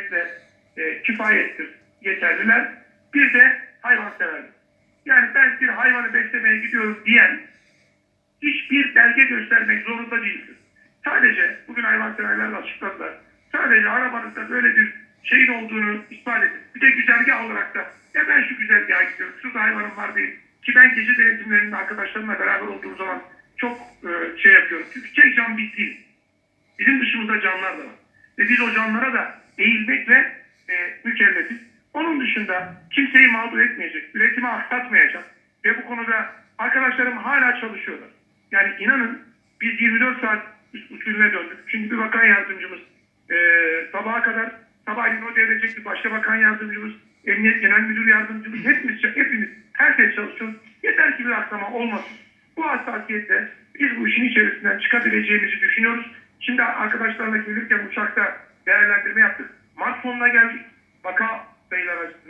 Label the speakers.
Speaker 1: kuvvetle e, kifayettir, yeterliler. Bir de hayvanseverlik. Yani ben bir hayvanı beslemeye gidiyorum diyen hiçbir belge göstermek zorunda değildir. Sadece bugün hayvanseverler de açıkladılar. Sadece arabanızda böyle bir şeyin olduğunu ispat edin. Bir de güzergah olarak da ya ben şu güzergaha gidiyorum, şurada hayvanım var değil. Ki ben gece denetimlerinde arkadaşlarımla beraber olduğum zaman çok e, şey yapıyorum. Çünkü tek can biz. Bizim dışımızda canlar da var. Ve biz o canlara da eğilmekle e, mükellefiz. Onun dışında kimseyi mağdur etmeyecek, üretimi aksatmayacak. Ve bu konuda arkadaşlarım hala çalışıyorlar. Yani inanın biz 24 saat usulüne döndük. Çünkü bir bakan yardımcımız e, sabaha kadar sabahleyin o devredecek bir başka bakan yardımcımız, emniyet genel müdür yardımcımız hepimiz, hepimiz herkes çalışıyoruz. Yeter ki bir aksama olmasın. Bu hassasiyetle biz bu işin içerisinden çıkabileceğimizi düşünüyoruz. Şimdi arkadaşlarla gelirken uçakta sonuna geldik. Vaka sayılar açısından.